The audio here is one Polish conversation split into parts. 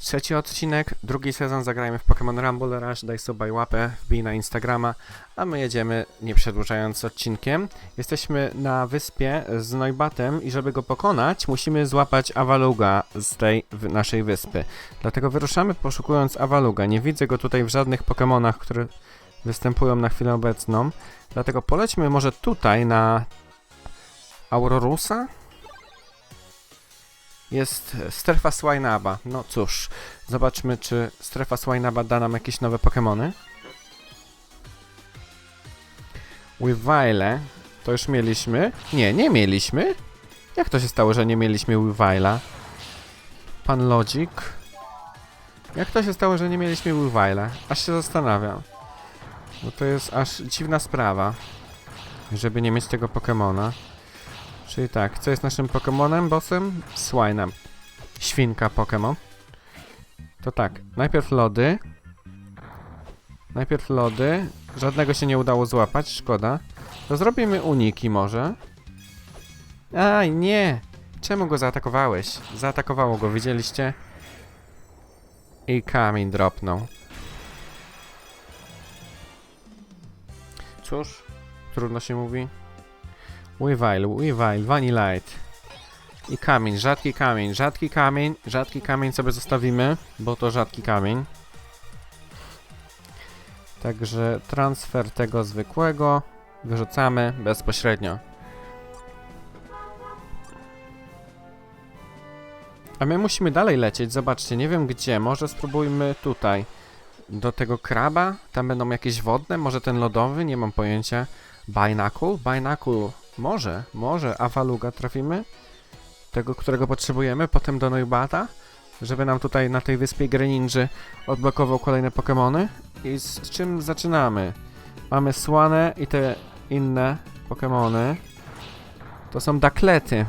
Trzeci odcinek, drugi sezon zagrajmy w Pokémon Rumble Rush, daj suba i łapę, wbij na Instagrama, a my jedziemy nie przedłużając odcinkiem. Jesteśmy na wyspie z Noibatem i żeby go pokonać, musimy złapać Awaluga z tej naszej wyspy. Dlatego wyruszamy poszukując Awaluga. Nie widzę go tutaj w żadnych Pokémonach, które występują na chwilę obecną. Dlatego polećmy może tutaj na Aurorusa? Jest strefa Swinaba. No cóż, zobaczmy, czy strefa Swinaba da nam jakieś nowe Pokémony. Weavile. To już mieliśmy? Nie, nie mieliśmy. Jak to się stało, że nie mieliśmy Weavile'a? Pan Logic. Jak to się stało, że nie mieliśmy Weavile'a? Aż się zastanawiam. No to jest aż dziwna sprawa, żeby nie mieć tego Pokemona. Czyli tak, co jest naszym Pokemonem, bossem? Swinem. Świnka Pokemon. To tak, najpierw lody. Najpierw lody. Żadnego się nie udało złapać, szkoda. To zrobimy uniki może. Aj, nie! Czemu go zaatakowałeś? Zaatakowało go, widzieliście? I kamień dropnął. Cóż, trudno się mówi. Weavile, Weavile, Vanillite. I kamień, rzadki kamień, rzadki kamień, rzadki kamień sobie zostawimy, bo to rzadki kamień. Także transfer tego zwykłego wyrzucamy bezpośrednio. A my musimy dalej lecieć, zobaczcie, nie wiem gdzie, może spróbujmy tutaj. Do tego kraba, tam będą jakieś wodne, może ten lodowy, nie mam pojęcia. Binacle? Binacle może, może Awaluga trafimy? Tego, którego potrzebujemy, potem do Noibata, żeby nam tutaj na tej wyspie Greninja odblokował kolejne Pokémony. I z czym zaczynamy? Mamy Słane i te inne Pokémony. To są Daklety.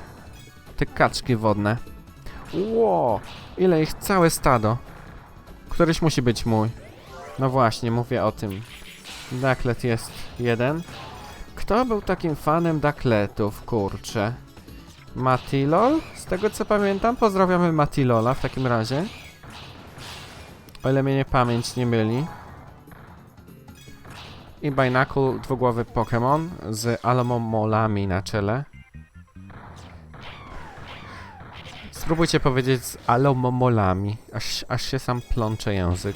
Te kaczki wodne. Ło! Ile ich całe stado. Któryś musi być mój. No właśnie, mówię o tym. Daklet jest jeden. Kto był takim fanem Dakletów, kurczę? Matilol? Z tego co pamiętam, pozdrawiamy Matilola w takim razie. O ile mnie nie pamięć nie myli. I Binacle, dwugłowy Pokémon z alomomolami na czele. Spróbujcie powiedzieć z alomomolami, aż, aż się sam plącze język.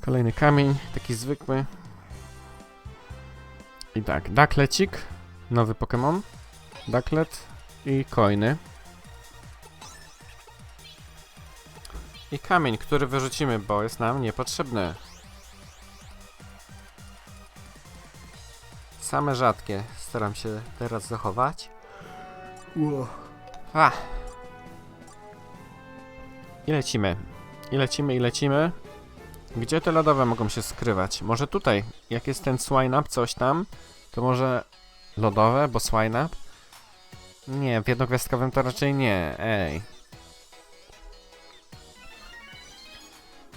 Kolejny kamień, taki zwykły. I tak, Daklecik, nowy Pokémon, Daklet i coiny. I kamień, który wyrzucimy, bo jest nam niepotrzebny. Same rzadkie staram się teraz zachować. A. I lecimy. I lecimy, i lecimy. Gdzie te lodowe mogą się skrywać? Może tutaj, jak jest ten swine up, coś tam, to może lodowe, bo swine up? Nie, w jednogwiazdkowym to raczej nie, ej.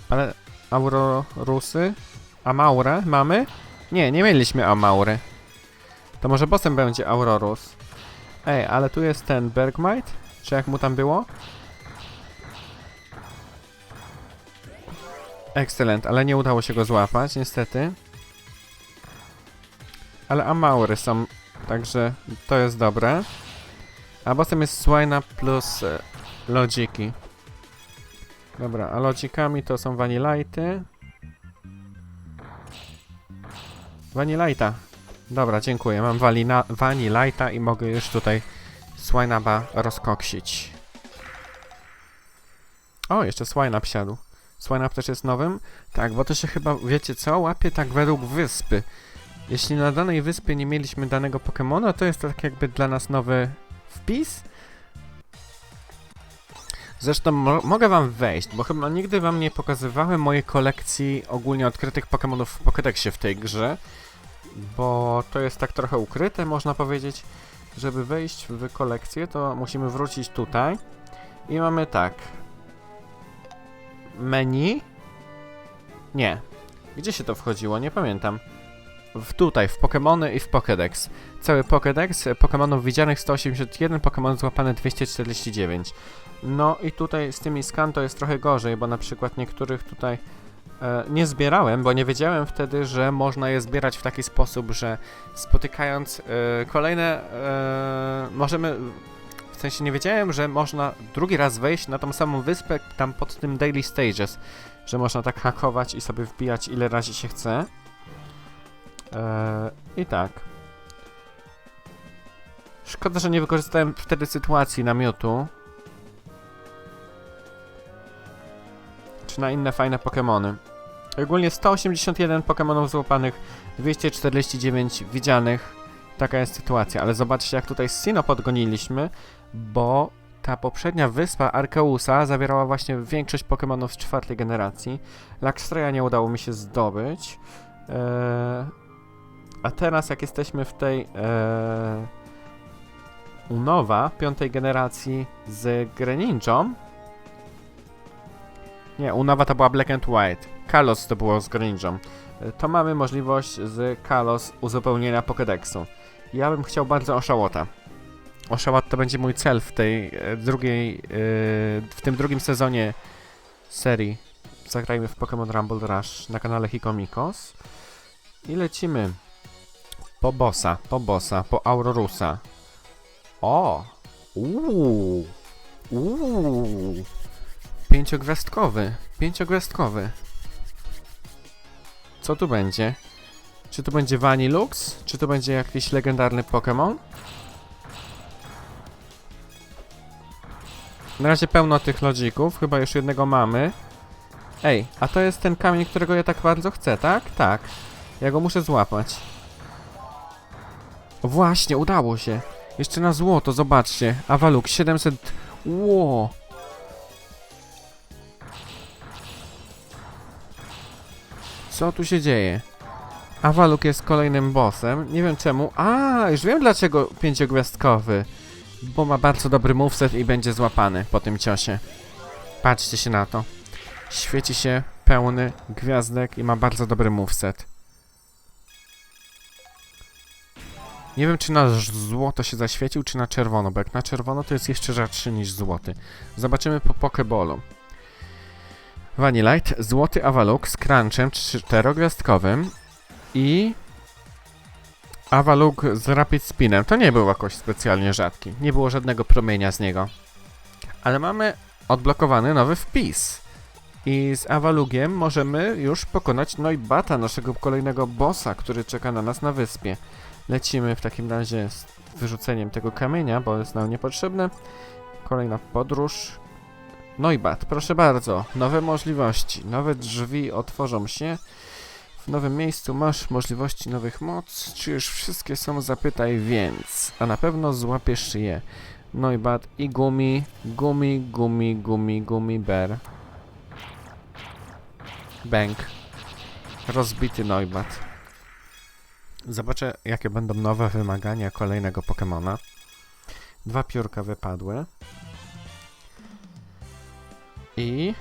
Ale Aurorusy? Amaurę mamy? Nie, nie mieliśmy Amaury. To może bossem będzie Aurorus. Ej, ale tu jest ten Bergmite? Czy jak mu tam było? Excellent, ale nie udało się go złapać, niestety. Ale Amaury są, także to jest dobre. A bossem jest Swina plus e. Dobra, a Logikami to są Vanillite. Vanillita. Dobra, dziękuję. Mam walina- Vanillita i mogę już tutaj Swinaba rozkoksić. O, jeszcze Swinab siadł. Swinab też jest nowym? Tak, bo to się chyba, wiecie co, łapie tak według wyspy. Jeśli na danej wyspie nie mieliśmy danego Pokemona, to jest to tak jakby dla nas nowy wpis. Zresztą mo mogę wam wejść, bo chyba nigdy wam nie pokazywałem mojej kolekcji ogólnie odkrytych Pokemonów w Pokédexie w tej grze. Bo to jest tak trochę ukryte, można powiedzieć. Żeby wejść w kolekcję, to musimy wrócić tutaj. I mamy tak. Menu. Nie. Gdzie się to wchodziło? Nie pamiętam. w tutaj, w Pokémony i w Pokédex. Cały Pokédex, Pokémonów widzianych 181, Pokémon złapane 249. No i tutaj z tymi skan to jest trochę gorzej, bo na przykład niektórych tutaj e, nie zbierałem, bo nie wiedziałem wtedy, że można je zbierać w taki sposób, że spotykając e, kolejne e, możemy sensie nie wiedziałem, że można drugi raz wejść na tą samą wyspę tam pod tym Daily Stages, że można tak hakować i sobie wbijać ile razy się chce. Eee, I tak. Szkoda, że nie wykorzystałem wtedy sytuacji namiotu. Czy na inne fajne Pokémony. Ogólnie 181 Pokémonów złapanych, 249 widzianych. Taka jest sytuacja, ale zobaczcie jak tutaj Sino podgoniliśmy, bo ta poprzednia wyspa Arkeusa zawierała właśnie większość Pokémonów z czwartej generacji. Luxraya nie udało mi się zdobyć. Eee, a teraz jak jesteśmy w tej eee, Unowa piątej generacji z Greninją. Nie, Unowa to była Black and White. Kalos to było z Greninją. E, To mamy możliwość z Kalos uzupełnienia Pokédexu. Ja bym chciał bardzo Oshawota. Oshawott to będzie mój cel w tej e, drugiej, e, w tym drugim sezonie serii. Zagrajmy w Pokémon Rumble Rush na kanale Hikomikos. I lecimy po bossa, po bossa, po Aurorusa. O! Uuu! Uuu! Pięciogwiazdkowy, pięciogwiazdkowy. Co tu będzie? Czy to będzie Vanilux? Czy to będzie jakiś legendarny Pokémon? Na razie pełno tych lodzików, chyba już jednego mamy. Ej, a to jest ten kamień, którego ja tak bardzo chcę, tak? Tak. Ja go muszę złapać. Właśnie, udało się. Jeszcze na złoto, zobaczcie. Awaluk 700... Ło! Co tu się dzieje? Awaluk jest kolejnym bossem. Nie wiem czemu. A, już wiem dlaczego pięciogwiazdkowy. Bo ma bardzo dobry moveset i będzie złapany po tym ciosie. Patrzcie się na to. Świeci się pełny gwiazdek i ma bardzo dobry moveset. Nie wiem, czy na złoto się zaświecił, czy na czerwono, bo jak na czerwono to jest jeszcze rzadszy niż złoty. Zobaczymy po Pokeballu. Vanillite, złoty Avaluk z crunchem czterogwiazdkowym i Avaluk z Rapid Spinem. To nie był jakoś specjalnie rzadki. Nie było żadnego promienia z niego. Ale mamy odblokowany nowy wpis. I z Avalugiem możemy już pokonać Noibata, naszego kolejnego bossa, który czeka na nas na wyspie. Lecimy w takim razie z wyrzuceniem tego kamienia, bo jest nam niepotrzebne. Kolejna podróż. Noibat, proszę bardzo. Nowe możliwości, nowe drzwi otworzą się. Nowym miejscu masz możliwości nowych moc. Czy już wszystkie są? Zapytaj więc. A na pewno złapiesz je. Noibat i gumi, gumi, gumi, gumi, gumi, bear. Bank. Rozbity Noibat. Zobaczę, jakie będą nowe wymagania kolejnego Pokemona. Dwa piórka wypadły. I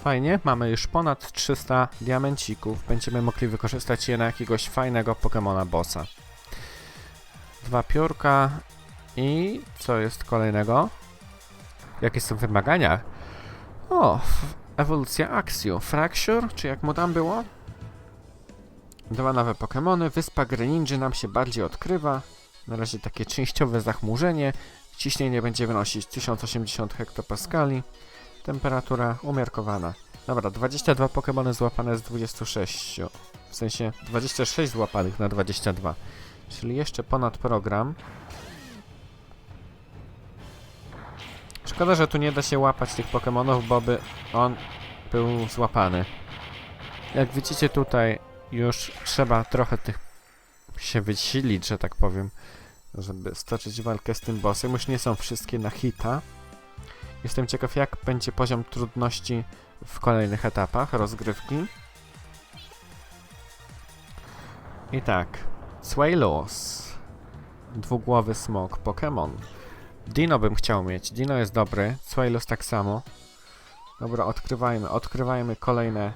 fajnie, mamy już ponad 300 diamencików. Będziemy mogli wykorzystać je na jakiegoś fajnego Pokemona bossa. Dwa piórka i co jest kolejnego? Jakie są wymagania? O, ewolucja Axio. Fracture, czy jak mu tam było? Dwa nowe Pokémony. Wyspa Greninja nam się bardziej odkrywa. Na razie takie częściowe zachmurzenie. Ciśnienie będzie wynosić 1080 hektopaskali. Temperatura umiarkowana. Dobra, 22 Pokémony złapane z 26. W sensie 26 złapanych na 22. Czyli jeszcze ponad program. Szkoda, że tu nie da się łapać tych Pokémonów, bo by on był złapany. Jak widzicie tutaj już trzeba trochę tych się wysilić, że tak powiem, żeby stoczyć walkę z tym bossem. Już nie są wszystkie na hita. Jestem ciekaw, jak będzie poziom trudności w kolejnych etapach rozgrywki. I tak, Swaylos, dwugłowy smok, Pokémon. Dino bym chciał mieć, Dino jest dobry, Swaylos tak samo. Dobra, odkrywajmy, odkrywajmy kolejne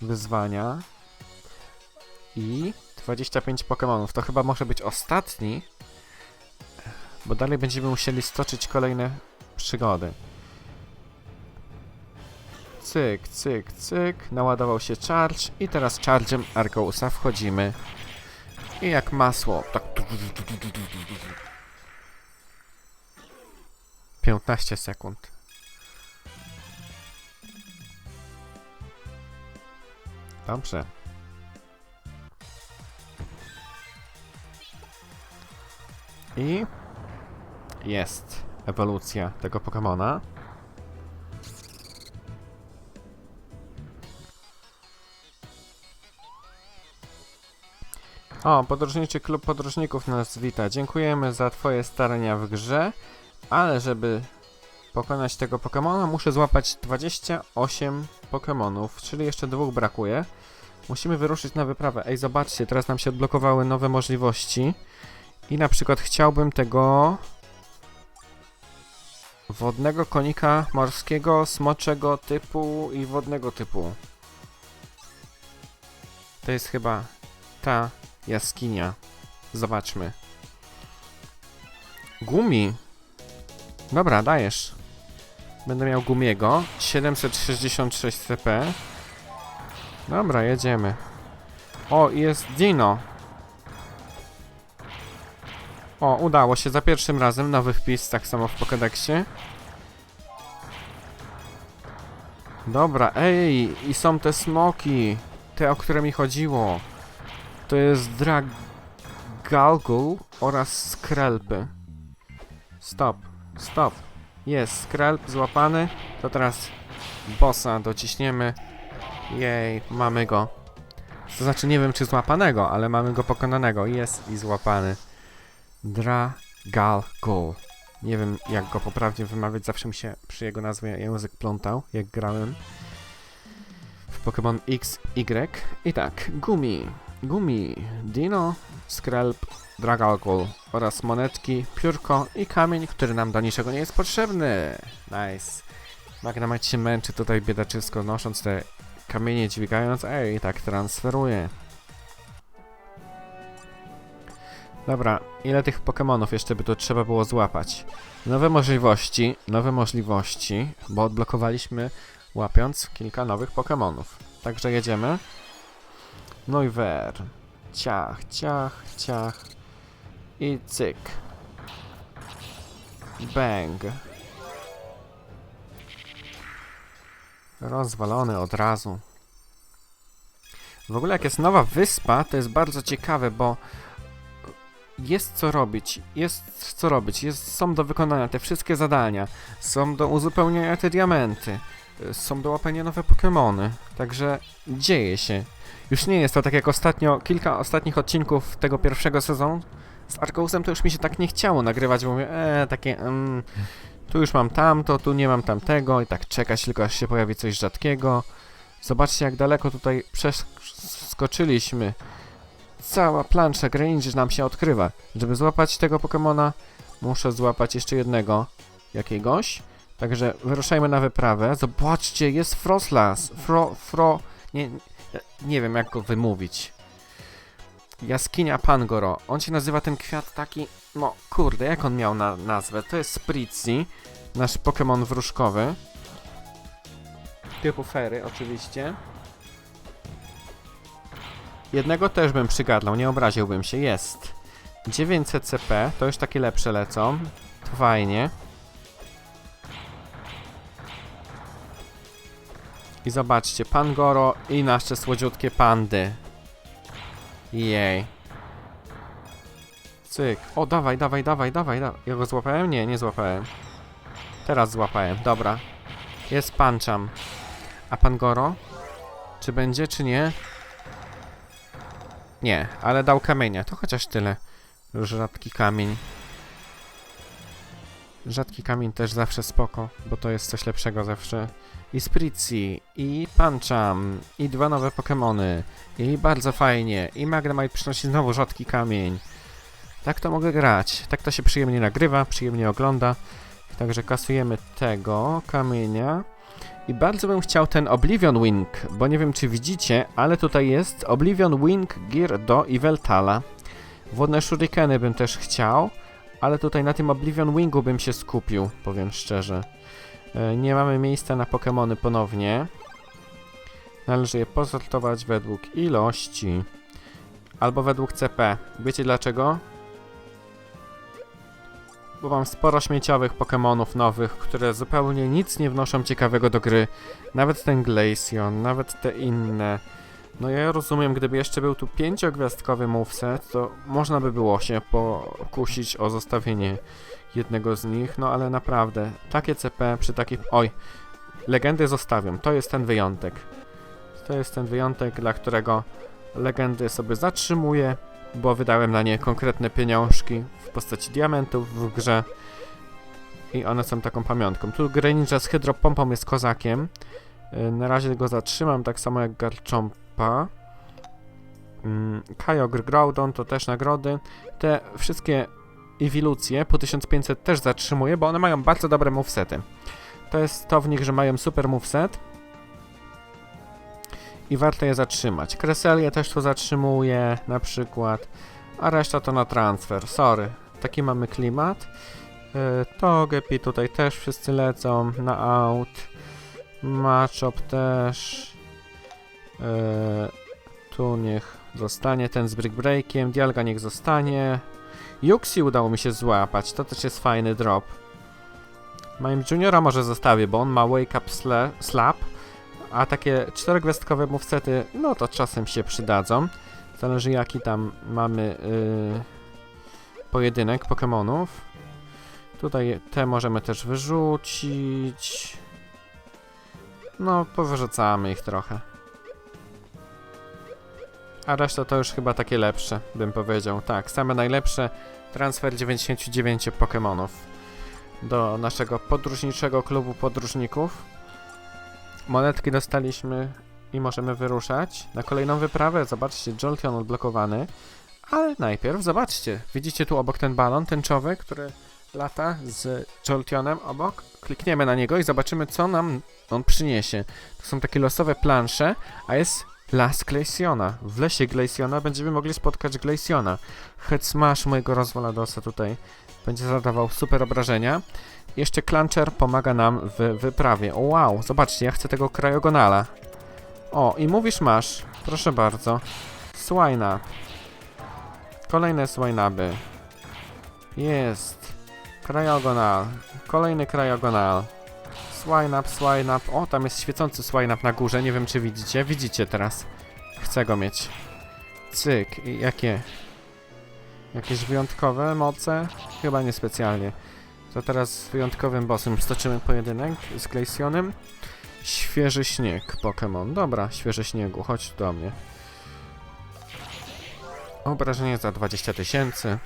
wyzwania. I 25 Pokémonów. To chyba może być ostatni, bo dalej będziemy musieli stoczyć kolejne przygody. Cyk, cyk, cyk. Naładował się charge i teraz charge'em Argousa wchodzimy. I jak masło. Tak. 15 sekund. Dobrze. I jest ewolucja tego Pokemona. O, podróżniczy klub podróżników nas wita. Dziękujemy za twoje starania w grze, ale żeby pokonać tego Pokemona muszę złapać 28 Pokemonów, czyli jeszcze dwóch brakuje. Musimy wyruszyć na wyprawę. Ej, zobaczcie, teraz nam się odblokowały nowe możliwości. I na przykład chciałbym tego wodnego konika morskiego, smoczego typu i wodnego typu. To jest chyba ta jaskinia. Zobaczmy. Gumi. Dobra, dajesz. Będę miał gumiego. 766 CP. Dobra, jedziemy. O, jest Dino. O, udało się za pierwszym razem. Nowy wpis, tak samo w Pokédexie. Dobra, ej, i są te smoki. Te, o które mi chodziło. To jest Dragalgul oraz Skrelby. Stop, stop. Jest, Skrelb złapany. To teraz bossa dociśniemy. Jej, mamy go. To znaczy, nie wiem czy złapanego, ale mamy go pokonanego. Jest i złapany. Dragalgul. Nie wiem jak go poprawnie wymawiać, zawsze mi się przy jego nazwie język plątał, jak grałem w Pokémon X, Y. I tak, Gumi, Gumi, Dino, Skrelb, Dragalgul oraz monetki, piórko i kamień, który nam do niczego nie jest potrzebny. Nice. Magnamite się męczy tutaj biedaczysko nosząc te kamienie, dźwigając, ej, tak transferuje. Dobra, ile tych Pokémonów jeszcze by tu trzeba było złapać? Nowe możliwości, nowe możliwości, bo odblokowaliśmy łapiąc kilka nowych Pokémonów. Także jedziemy. No i wer. Ciach, ciach, ciach. I cyk. Bang. Rozwalony od razu. W ogóle jak jest nowa wyspa, to jest bardzo ciekawe, bo jest co robić, jest co robić, jest, są do wykonania te wszystkie zadania, są do uzupełnienia te diamenty, y, są do łapania nowe Pokémony, także dzieje się. Już nie jest to tak jak ostatnio, kilka ostatnich odcinków tego pierwszego sezonu z Arkousem to już mi się tak nie chciało nagrywać, bo mówię, eee, takie, mm, tu już mam tamto, tu nie mam tamtego i tak czekać tylko aż się pojawi coś rzadkiego. Zobaczcie jak daleko tutaj przeskoczyliśmy. Cała plansza Greninja nam się odkrywa. Żeby złapać tego Pokemona, muszę złapać jeszcze jednego jakiegoś. Także wyruszajmy na wyprawę. Zobaczcie, jest Froslas. Fro, fro... Nie, nie, wiem jak go wymówić. Jaskinia Pangoro. On się nazywa ten kwiat taki... No kurde, jak on miał na nazwę? To jest Spritzy. Nasz Pokémon wróżkowy. Typu fery oczywiście. Jednego też bym przygadlał, nie obraziłbym się. Jest. 900 CP, to już takie lepsze lecą. To fajnie. I zobaczcie, Pangoro i nasze słodziutkie pandy. Jej. Cyk. O, dawaj, dawaj, dawaj, dawaj, dawaj. Ja go złapałem? Nie, nie złapałem. Teraz złapałem, dobra. Jest Pancham. A Pangoro? Czy będzie, czy nie? Nie, ale dał kamienia. To chociaż tyle. Rzadki kamień. Rzadki kamień też zawsze spoko, bo to jest coś lepszego zawsze. I Spritzy, i Pancham, i dwa nowe Pokémony. I bardzo fajnie. I Magnemite przynosi znowu rzadki kamień. Tak to mogę grać. Tak to się przyjemnie nagrywa, przyjemnie ogląda. Także kasujemy tego kamienia. I bardzo bym chciał ten Oblivion Wing, bo nie wiem czy widzicie, ale tutaj jest Oblivion Wing Gear do Iveltala. Wodne shurikeny bym też chciał, ale tutaj na tym Oblivion Wingu bym się skupił, powiem szczerze. E, Nie mamy miejsca na Pokémony ponownie. Należy je posortować według ilości. Albo według CP. Wiecie dlaczego? Bo mam sporo śmieciowych Pokémonów nowych, które zupełnie nic nie wnoszą ciekawego do gry. Nawet ten Glaceon, nawet te inne. No ja rozumiem, gdyby jeszcze był tu pięciogwiazdkowy moveset, to można by było się pokusić o zostawienie jednego z nich, no ale naprawdę, takie CP przy takich... Oj, legendy zostawiam, to jest ten wyjątek. To jest ten wyjątek, dla którego legendy sobie zatrzymuję, bo wydałem na nie konkretne pieniążki w postaci diamentów w grze i one są taką pamiątką. Tu Greninja z hydropompą jest kozakiem. Yy, Na razie go zatrzymam, tak samo jak Garchompa. Mm, Kyogre, Groudon to też nagrody. Te wszystkie ewilucje po 1500 też zatrzymuję, bo one mają bardzo dobre movesety. To jest to w nich, że mają super moveset i warto je zatrzymać. Kreselię też tu zatrzymuję na przykład, a reszta to na transfer. Sorry, taki mamy klimat. Yy, Togepi tutaj też wszyscy lecą na out. Machop też. Yy, tu niech zostanie ten z Brick Breakiem. Dialga niech zostanie. Yuxi udało mi się złapać, to też jest fajny drop. Mime Juniora może zostawię, bo on ma Wake Up sla Slap, a takie czterogwiazdkowe movesety, no to czasem się przydadzą. Zależy jaki tam mamy yy, pojedynek Pokémonów. Tutaj te możemy też wyrzucić. No, powyrzucamy ich trochę. A reszta to już chyba takie lepsze, bym powiedział. Tak, same najlepsze. Transfer 99 Pokémonów do naszego podróżniczego klubu podróżników. Monetki dostaliśmy i możemy wyruszać na kolejną wyprawę. Zobaczcie, Jolteon odblokowany. Ale najpierw zobaczcie, widzicie tu obok ten balon tęczowy, który lata z Jolteonem obok. Klikniemy na niego i zobaczymy, co nam on przyniesie. To są takie losowe plansze, a jest las Glaciona. W lesie Glaciona będziemy mogli spotkać Glaciona. Head Smash mojego Rozwaladosa tutaj będzie zadawał super obrażenia. Jeszcze Cluncher pomaga nam w wyprawie. O wow, zobaczcie, ja chcę tego Cryogonala. O, i mówisz masz. Proszę bardzo. Swina. Kolejne Swinaby. Jest. Cryogonal. Kolejny up, swine up. O, tam jest świecący swine up na górze. Nie wiem, czy widzicie. Widzicie teraz. Chcę go mieć. Cyk. Jakie? Jakieś wyjątkowe moce? Chyba niespecjalnie. To teraz z wyjątkowym bossem stoczymy pojedynek z Glaceonem. Świeży śnieg, Pokémon. Dobra, świeży śniegu, chodź do mnie. Obrażenie za 20 tysięcy.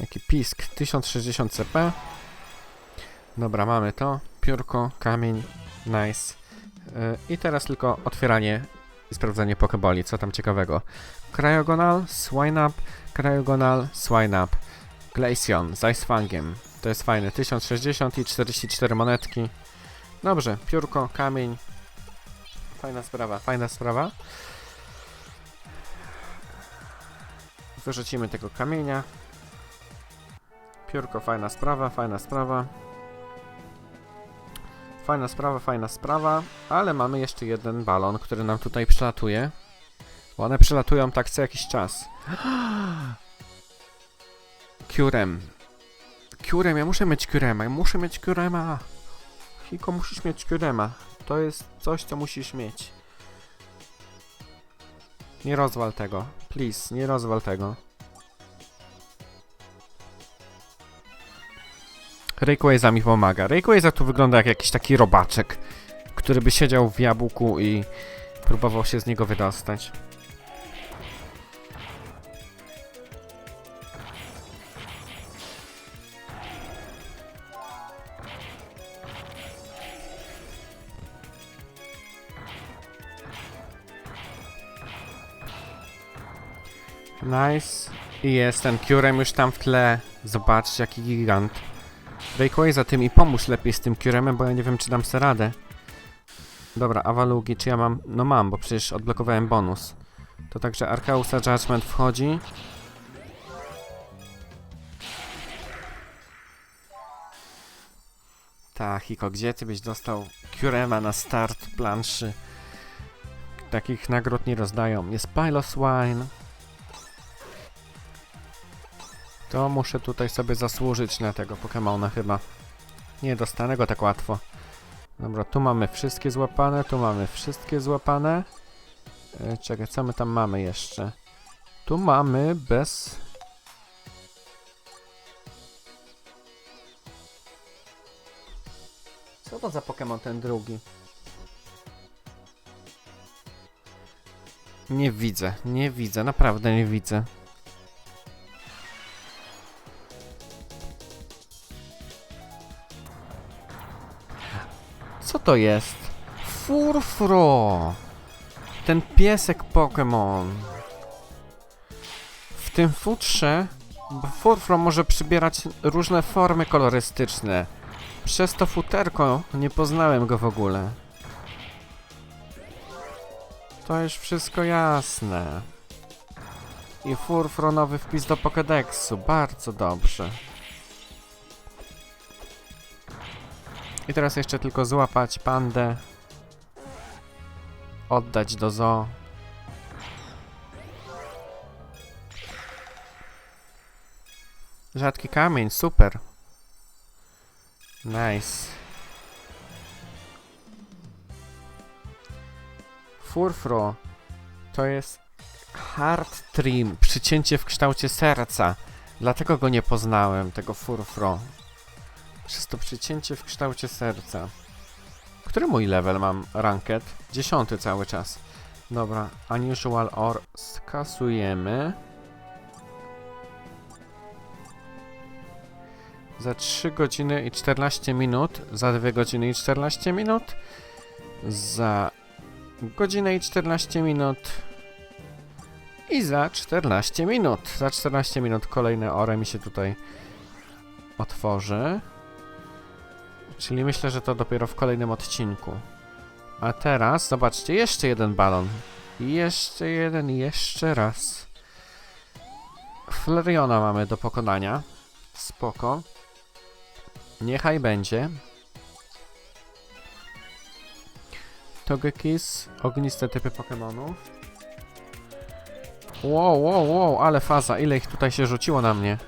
Jaki pisk, 1060 CP. Dobra, mamy to. Piórko, kamień, nice. Yy, I teraz tylko otwieranie i sprawdzanie Pokeboli, co tam ciekawego. Cryogonal, Swine Up, Cryogonal, Swine Up. Glaceon z Ice Fangiem. To jest fajne. 1060 i 44 monetki. Dobrze, piórko, kamień. Fajna sprawa, fajna sprawa. Wyrzucimy tego kamienia. Piórko, fajna sprawa, fajna sprawa. Fajna sprawa, fajna sprawa, ale mamy jeszcze jeden balon, który nam tutaj przelatuje. Bo one przelatują tak co jakiś czas. Kurem. Kurem, ja muszę mieć Kurema, ja muszę mieć Kurema. Hiko, musisz mieć Kurema. To jest coś, co musisz mieć. Nie rozwal tego. Please, nie rozwal tego. Rayquaza mi pomaga. Rayquaza tu wygląda jak jakiś taki robaczek, który by siedział w jabłku i próbował się z niego wydostać. Nice. I jest ten Curem już tam w tle. Zobaczcie, jaki gigant. Breakaway za tym i pomóż lepiej z tym Curemem, bo ja nie wiem, czy dam sobie radę. Dobra, Awalugi, czy ja mam? No mam, bo przecież odblokowałem bonus. To także Arkausa Judgment wchodzi. Tak, Hiko, gdzie ty byś dostał Curema na start planszy? Takich nagród nie rozdają. Jest Pylos Wine. To muszę tutaj sobie zasłużyć na tego Pokemona chyba. Nie dostanę go tak łatwo. Dobra, tu mamy wszystkie złapane, tu mamy wszystkie złapane. E, czekaj, co my tam mamy jeszcze? Tu mamy bez... Co to za Pokémon ten drugi? Nie widzę, nie widzę, naprawdę nie widzę. To jest? Furfro! Ten piesek Pokémon. W tym futrze Furfro może przybierać różne formy kolorystyczne. Przez to futerko nie poznałem go w ogóle. To już wszystko jasne. I Furfro nowy wpis do Pokédexu. Bardzo dobrze. I teraz jeszcze tylko złapać pandę. Oddać do zoo. Rzadki kamień, super. Nice. Furfro to jest hard trim, przycięcie w kształcie serca. Dlatego go nie poznałem, tego furfro. Przez to przycięcie w kształcie serca. Który mój level mam? Ranked? Dziesiąty cały czas. Dobra, unusual or skasujemy. Za 3 godziny i 14 minut, za 2 godziny i 14 minut, za godzinę i 14 minut i za 14 minut. Za 14 minut kolejne ore mi się tutaj otworzy. Czyli myślę, że to dopiero w kolejnym odcinku. A teraz, zobaczcie, jeszcze jeden balon. Jeszcze jeden, jeszcze raz. Flareona mamy do pokonania. Spoko. Niechaj będzie. Togekiss, ogniste typy Pokémonów. Wow, wow, wow, ale faza, ile ich tutaj się rzuciło na mnie.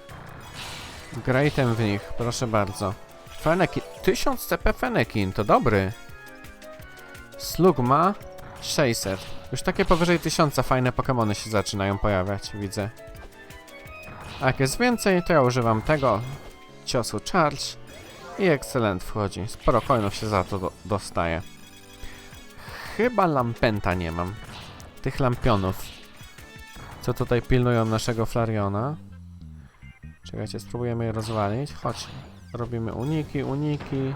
Greatem w nich, proszę bardzo. Fenekin, 1000 CP Fenekin, to dobry. Slugma, 600. Już takie powyżej 1000 fajne Pokémony się zaczynają pojawiać, widzę. A jak jest więcej, to ja używam tego ciosu Charge i Excellent wchodzi. Sporo coinów się za to do dostaje. Chyba lampenta nie mam. Tych lampionów. Co tutaj pilnują naszego Flariona. Czekajcie, spróbujemy je rozwalić. Chodź. Robimy uniki, uniki.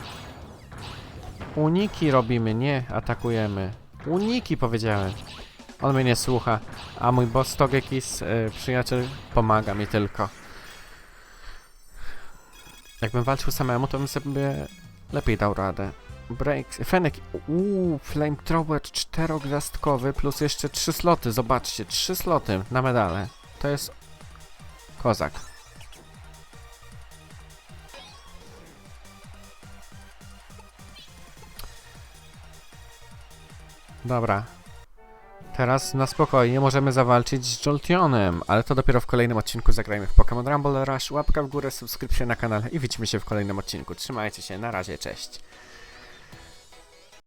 Uniki robimy, nie atakujemy. Uniki powiedziałem. On mnie nie słucha. A mój boss Togekis, yy, przyjaciel, pomaga mi tylko. Jakbym walczył samemu, to bym sobie lepiej dał radę. Breaks, Fenek, uuu, Flamethrower czterogwiazdkowy plus jeszcze trzy sloty, zobaczcie, trzy sloty na medale. To jest kozak. Dobra. Teraz na spokojnie możemy zawalczyć z Joltionem, ale to dopiero w kolejnym odcinku zagrajmy w Pokémon Rumble Rush. Łapka w górę, subskrypcja na kanale i widzimy się w kolejnym odcinku. Trzymajcie się, na razie, cześć.